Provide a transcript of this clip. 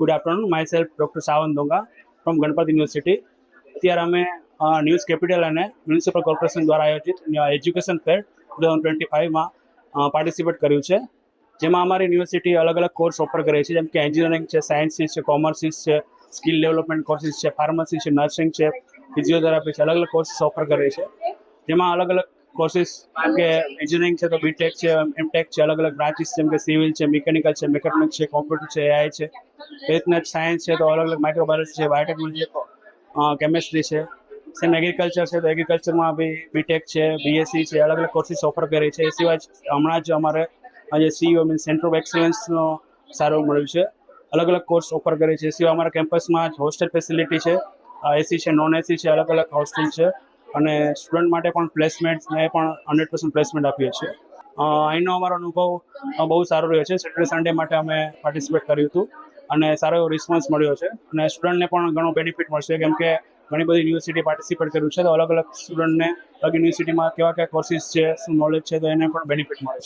Good afternoon my self doctor Savant Donga from Ganpat university અત્યારે અમે news capital અને municipal corporation દ્વારા આયોજિત education fair two thousand twenty ફાઇવમાં participate કર્યું છે. જેમાં અમારી યુનિવર્સિટી અલગ અલગ કોર્સ ઓફર કરે છે. જેમ કે એન્જિનિયરિંગ છે સાયન્સીસ છે કોમર્સિસ છે સ્કિલ ડેવલપમેન્ટ કોર્સિસ છે ફાર્મસી છે નર્સિંગ છે ફિઝિયોથેરાપી છે અલગ અલગ કોર્સિસ ઓફર કરે છે. જેમાં અલગ અલગ કોર્સિસ કે એન્જિનિયરિંગ છે તો બીટેક છે એમટેક છે અલગ અલગ બ્રાન્ચીસ જેમ કે સિવિલ છે મિકેનિકલ છે મેકેટ્રોનિક્સ છે કોમ્પ્યુટર છે એઆઈ છે. એ રીતના સાયન્સ છે તો અલગ અલગ માઇક્રોબાયોલોજી છે બાયોટેકનોલોજી કેમેસ્ટ્રી છે. સેમ એગ્રીકલ્ચર છે તો એગ્રીકલ્ચરમાં બી બીટેક છે બીએસસી છે અલગ અલગ કોર્સિસ ઓફર કરે છે. એ સિવાય હમણાં જ અમારે જે સીઈઓ મીન્સ સેન્ટર ઓફ એક્સલન્સનો સારો મળ્યું છે. અલગ અલગ કોર્સ ઓફર કરે છે. એ સિવાય અમારા કેમ્પસમાં જ હોસ્ટેલ ફેસિલિટી છે એસી છે નોન એસી છે અલગ અલગ હોસ્ટેલ છે. અને સ્ટુડન્ટ માટે પણ પ્લેસમેન્ટને પણ હંડ્રેડ પર્સન્ટ પ્લેસમેન્ટ આપીએ છીએ. અહીંનો અમારો અનુભવ બહુ સારો રહ્યો છે. સેટરડે સન્ડે માટે અમે પાર્ટિસિપેટ કર્યું હતું અને સારો એવો રિસ્પોન્સ મળ્યો છે. અને સ્ટુડન્ટને પણ ઘણો બેનિફિટ મળશે, કેમ કે ઘણી બધી યુનિવર્સિટી પાર્ટિસિપેટ કર્યું છે. તો અલગ અલગ સ્ટુડન્ટને અલગ યુનિવર્સિટીમાં કેવા કયા કોર્સિસ છે, શું નોલેજ છે, તો એને પણ બેનિફિટ મળે છે